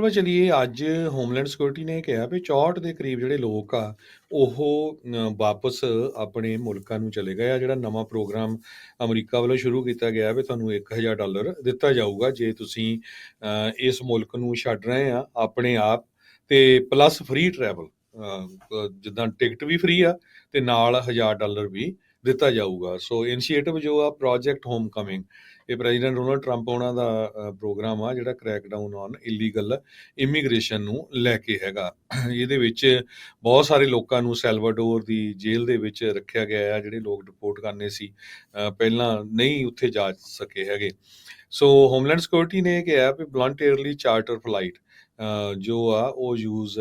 ਵੱਲ ਚਲੀਏ, ਅੱਜ ਹੋਮਲੈਂਡ ਸਿਕਿਉਰਿਟੀ ਨੇ ਕਿਹਾ ਵੀ 64 ਦੇ ਕਰੀਬ ਜਿਹੜੇ ਲੋਕ ਆ, ਉਹ ਵਾਪਸ ਆਪਣੇ ਮੁਲਕਾਂ ਨੂੰ ਚਲੇ ਗਏ ਆ। ਜਿਹੜਾ ਨਵਾਂ ਪ੍ਰੋਗਰਾਮ ਅਮਰੀਕਾ ਵੱਲੋਂ ਸ਼ੁਰੂ ਕੀਤਾ ਗਿਆ ਵੀ ਤੁਹਾਨੂੰ 1000 ਡਾਲਰ ਦਿੱਤਾ ਜਾਊਗਾ ਜੇ ਤੁਸੀਂ ਇਸ ਮੁਲਕ ਨੂੰ ਛੱਡ ਰਹੇ ਆ ਆਪਣੇ ਆਪ। ਤੇ ਪਲੱਸ ਫ੍ਰੀ ਟਰੈਵਲ ਜਿੱਦਾਂ ਟਿਕਟ ਵੀ ਫ੍ਰੀ ਆ ਤੇ ਨਾਲ 1000 ਡਾਲਰ ਵੀ ਦਿੱਤਾ ਜਾਊਗਾ। ਸੋ ਇਨੀਸ਼ੀਏਟਿਵ ਜੋ ਆ ਪ੍ਰੋਜੈਕਟ ਹੋਮ ਕਮਿੰਗ ਇਹ ਪ੍ਰੈਜ਼ੀਡੈਂਟ ਡੋਨਲਡ ਟਰੰਪ ਉਹਨਾਂ ਦਾ ਪ੍ਰੋਗਰਾਮ ਆ, ਜਿਹੜਾ crack down on illegal immigration ਨੂੰ ਲੈ ਕੇ ਹੈਗਾ। ਇਹਦੇ ਵਿੱਚ ਬਹੁਤ ਸਾਰੇ ਲੋਕਾਂ ਨੂੰ ਸੈਲਵਾਡੋਰ ਦੀ ਜੇਲ੍ਹ ਦੇ ਵਿੱਚ ਰੱਖਿਆ ਗਿਆ ਆ, ਜਿਹੜੇ ਲੋਕ ਰਿਪੋਰਟ ਕਰਨੇ ਸੀ ਪਹਿਲਾਂ ਨਹੀਂ ਉੱਥੇ ਜਾ ਸਕੇ ਹੈਗੇ। ਸੋ ਹੋਮਲੈਂਡ ਸਿਕਿਉਰਿਟੀ ਨੇ ਕਿਹਾ ਵੀ ਵਲੰਟੀਅਰਲੀ ਚਾਰਟਰ ਫਲਾਈਟ ਜੋ ਆ, ਉਹ ਯੂਜ਼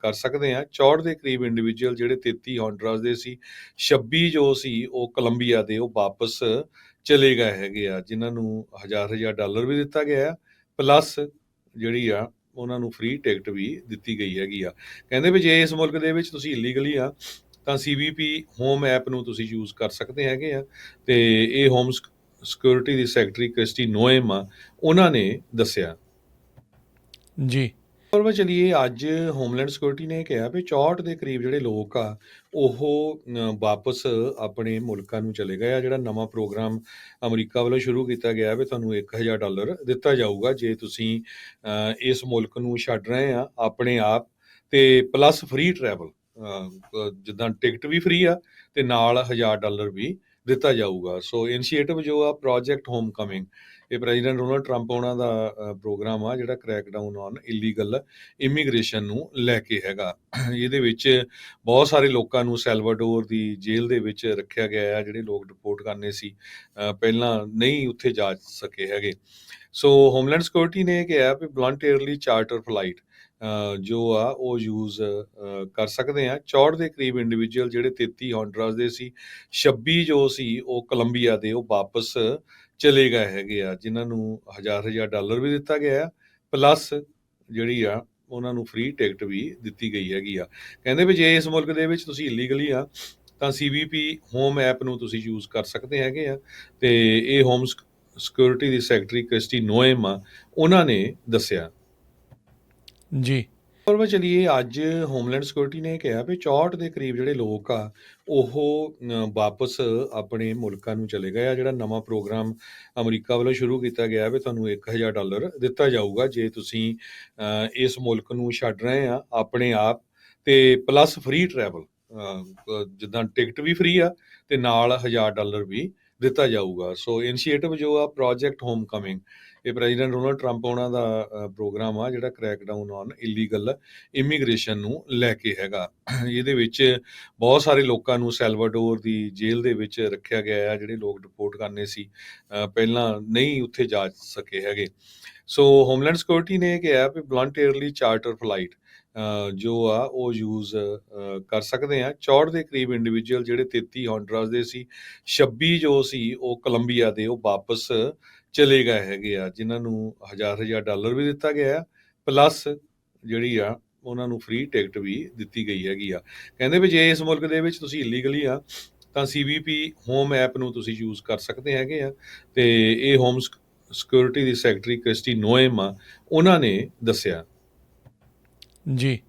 ਕਰ ਸਕਦੇ ਆ 64 ਦੇ ਕਰੀਬ ਇੰਡੀਵਿਜੂਅਲ ਜਿਹੜੇ 33 ਹੌਂਡਰਾਸ ਦੇ ਸੀ 26 ਜੋ ਸੀ, ਉਹ ਕੋਲੰਬੀਆ ਦੇ, ਉਹ ਵਾਪਸ ਚਲੇ ਗਏ ਹੈਗੇ ਆ, ਜਿਨ੍ਹਾਂ ਨੂੰ ਹਜ਼ਾਰ ਹਜ਼ਾਰ ਡਾਲਰ ਵੀ ਦਿੱਤਾ ਗਿਆ ਪਲੱਸ ਜਿਹੜੀ ਆ, ਉਹਨਾਂ ਨੂੰ ਫ੍ਰੀ ਟਿਕਟ ਵੀ ਦਿੱਤੀ ਗਈ ਹੈਗੀ ਆ। ਕਹਿੰਦੇ ਵੀ ਜੇ ਇਸ ਮੁਲਕ ਦੇ ਵਿੱਚ ਤੁਸੀਂ ਇਲੀਗਲੀ ਆ, ਤਾਂ CBP ਹੋਮ ਐਪ ਨੂੰ ਤੁਸੀਂ ਯੂਜ਼ ਕਰ ਸਕਦੇ ਹੈਗੇ ਆ। ਤੇ ਇਹ ਹੋਮ ਸਿਕਿਉਰਿਟੀ ਦੀ ਸੈਕਟਰੀ ਕ੍ਰਿਸਟੀ ਨੋਏਮ ਆ, ਉਹਨਾਂ ਨੇ ਦੱਸਿਆ। ਜੀ। ਪਰ ਵੱਲ ਚਲੀਏ, ਅੱਜ ਹੋਮਲੈਂਡ ਸਿਕਿਉਰਿਟੀ ਨੇ ਕਿਹਾ ਵੀ 64 ਦੇ ਕਰੀਬ ਜਿਹੜੇ ਲੋਕ ਆ, ਉਹ ਵਾਪਸ ਆਪਣੇ ਮੁਲਕਾਂ ਨੂੰ ਚਲੇ ਗਏ ਆ। ਜਿਹੜਾ ਨਵਾਂ ਪ੍ਰੋਗਰਾਮ ਅਮਰੀਕਾ ਵੱਲੋਂ ਸ਼ੁਰੂ ਕੀਤਾ ਗਿਆ ਵੀ ਤੁਹਾਨੂੰ 1000 ਡਾਲਰ ਦਿੱਤਾ ਜਾਊਗਾ ਜੇ ਤੁਸੀਂ ਇਸ ਮੁਲਕ ਨੂੰ ਛੱਡ ਰਹੇ ਆ ਆਪਣੇ ਆਪ। ਤੇ ਪਲੱਸ ਫ੍ਰੀ ਟਰੈਵਲ ਜਿੱਦਾਂ ਟਿਕਟ ਵੀ ਫ੍ਰੀ ਆ ਤੇ ਨਾਲ 1000 ਡਾਲਰ ਵੀ ਦਿੱਤਾ ਜਾਊਗਾ। ਸੋ ਇਨੀਸ਼ੀਏਟਿਵ ਜੋ ਆ ਪ੍ਰੋਜੈਕਟ ਹੋਮ ਕਮਿੰਗ ਇਹ ਪ੍ਰੈਜ਼ੀਡੈਂਟ ਡੋਨਲਡ ਟਰੰਪ ਉਹਨਾਂ ਦਾ ਪ੍ਰੋਗਰਾਮ ਆ, ਜਿਹੜਾ crack down on illegal immigration ਨੂੰ ਲੈ ਕੇ ਹੈਗਾ। ਇਹਦੇ ਵਿੱਚ ਬਹੁਤ ਸਾਰੇ ਲੋਕਾਂ ਨੂੰ ਸੈਲਵਾਡੋਰ ਦੀ ਜੇਲ੍ਹ ਦੇ ਵਿੱਚ ਰੱਖਿਆ ਗਿਆ ਹੈ ਜਿਹੜੇ ਲੋਕ ਰਿਪੋਰਟ ਕਰਨੇ ਸੀ। ਪਹਿਲਾਂ ਨਹੀਂ ਉੱਥੇ ਜਾ ਸਕੇ ਹੈਗੇ। ਸੋ ਹੋਮਲੈਂਡ ਸਿਕਿਉਰਿਟੀ ਨੇ ਕਿਹਾ ਵੀ ਵਲੰਟੀਅਰਲੀ ਚਾਰਟਰ ਫਲਾਈਟ ਜੋ ਆ, ਉਹ ਯੂਜ਼ ਕਰ ਸਕਦੇ ਆ। 64 ਦੇ ਕਰੀਬ ਇੰਡੀਵਿਜੂਅਲ ਜਿਹੜੇ 33 ਹੌਂਡਰਾਸ ਦੇ ਸੀ 26 ਜੋ ਸੀ, ਉਹ ਕੋਲੰਬੀਆ ਦੇ, ਉਹ ਵਾਪਸ ਚਲੇ ਗਏ ਹੈਗੇ ਆ, ਜਿਨ੍ਹਾਂ ਨੂੰ ਹਜ਼ਾਰ ਹਜ਼ਾਰ ਡਾਲਰ ਵੀ ਦਿੱਤਾ ਗਿਆ ਪਲੱਸ ਜਿਹੜੀ ਆ, ਉਹਨਾਂ ਨੂੰ ਫ੍ਰੀ ਟਿਕਟ ਵੀ ਦਿੱਤੀ ਗਈ ਹੈਗੀ ਆ। ਕਹਿੰਦੇ ਵੀ ਜੇ ਇਸ ਮੁਲਕ ਦੇ ਵਿੱਚ ਤੁਸੀਂ ਇਲੀਗਲੀ ਆ, ਤਾਂ CBP ਹੋਮ ਐਪ ਨੂੰ ਤੁਸੀਂ ਯੂਜ਼ ਕਰ ਸਕਦੇ ਹੈਗੇ ਆ, ਤੇ ਇਹ ਹੋਮ ਸਿਕਿਉਰਿਟੀ ਦੀ ਸੈਕਟਰੀ ਕ੍ਰਿਸਟੀ ਨੋਏਮ ਆ ਉਹਨਾਂ ਨੇ ਦੱਸਿਆ। ਜੀ। ਵੱਲ ਚਲੀਏ ਅੱਜ ਹੋਮਲੈਂਡ ਸਿਕਿਉਰਿਟੀ ਨੇ ਕਿਹਾ ਵੀ 64 ਦੇ ਕਰੀਬ ਜਿਹੜੇ ਲੋਕ ਆ ਉਹ ਵਾਪਸ ਆਪਣੇ ਮੁਲਕਾਂ ਨੂੰ ਚਲੇ ਗਏ ਆ। ਜਿਹੜਾ ਨਵਾਂ ਪ੍ਰੋਗਰਾਮ ਅਮਰੀਕਾ ਵੱਲੋਂ ਸ਼ੁਰੂ ਕੀਤਾ ਗਿਆ ਵੀ ਤੁਹਾਨੂੰ 1000 ਡਾਲਰ ਦਿੱਤਾ ਜਾਊਗਾ ਜੇ ਤੁਸੀਂ ਇਸ ਮੁਲਕ ਨੂੰ ਛੱਡ ਰਹੇ ਆ ਆਪਣੇ ਆਪ। ਤੇ ਪਲੱਸ ਫ੍ਰੀ ਟਰੈਵਲ ਜਿੱਦਾਂ ਟਿਕਟ ਵੀ ਫ੍ਰੀ ਆ ਤੇ ਨਾਲ 1000 ਡਾਲਰ ਵੀ ਦਿੱਤਾ ਜਾਊਗਾ। ਸੋ ਇਨੀਸ਼ੀਏਟਿਵ ਜੋ ਆ ਪ੍ਰੋਜੈਕਟ ਹੋਮ ਕਮਿੰਗ ਇਹ ਪ੍ਰੈਜ਼ੀਡੈਂਟ ਡੋਨਲਡ ਟਰੰਪ ਉਹਨਾਂ ਦਾ ਪ੍ਰੋਗਰਾਮ ਆ, ਜਿਹੜਾ crack down on illegal immigration ਨੂੰ ਲੈ ਕੇ ਹੈਗਾ। ਇਹਦੇ ਵਿੱਚ ਬਹੁਤ ਸਾਰੇ ਲੋਕਾਂ ਨੂੰ ਸੈਲਵਾਡੋਰ ਦੀ ਜੇਲ੍ਹ ਦੇ ਵਿੱਚ ਰੱਖਿਆ ਗਿਆ ਆ, ਜਿਹੜੇ ਲੋਕ ਰਿਪੋਰਟ ਕਰਨੇ ਸੀ ਪਹਿਲਾਂ ਨਹੀਂ ਉੱਥੇ ਜਾ ਸਕੇ ਹੈਗੇ। ਸੋ ਹੋਮਲੈਂਡ ਸਿਕਿਉਰਿਟੀ ਨੇ ਕਿਹਾ ਵੀ ਵਲੰਟੀਅਰਲੀ ਚਾਰਟਰ ਫਲਾਈਟ ਜੋ ਆ, ਉਹ ਯੂਜ਼ ਕਰ ਸਕਦੇ ਆ। 64 ਦੇ ਕਰੀਬ ਇੰਡੀਵਿਜੂਅਲ ਜਿਹੜੇ 33 ਹੌਂਡਰਾਸ ਦੇ ਸੀ 26 ਜੋ ਸੀ, ਉਹ ਕੋਲੰਬੀਆ ਦੇ, ਉਹ ਵਾਪਸ ਚਲੇ ਗਏ ਹੈਗੇ ਆ, ਜਿਨ੍ਹਾਂ ਨੂੰ ਹਜ਼ਾਰ ਹਜ਼ਾਰ ਡਾਲਰ ਵੀ ਦਿੱਤਾ ਗਿਆ ਪਲੱਸ ਜਿਹੜੀ ਆ, ਉਹਨਾਂ ਨੂੰ ਫ੍ਰੀ ਟਿਕਟ ਵੀ ਦਿੱਤੀ ਗਈ ਹੈਗੀ ਆ। ਕਹਿੰਦੇ ਵੀ ਜੇ ਇਸ ਮੁਲਕ ਦੇ ਵਿੱਚ ਤੁਸੀਂ ਇਲੀਗਲੀ ਆ, ਤਾਂ CBP ਹੋਮ ਐਪ ਨੂੰ ਤੁਸੀਂ ਯੂਜ਼ ਕਰ ਸਕਦੇ ਹੈਗੇ ਆ। ਤੇ ਇਹ ਹੋਮ ਸਿਕਿਉਰਿਟੀ ਦੀ ਸੈਕਟਰੀ ਕ੍ਰਿਸਟੀ ਨੋਏਮ ਆ, ਉਹਨਾਂ ਨੇ ਦੱਸਿਆ। ਜੀ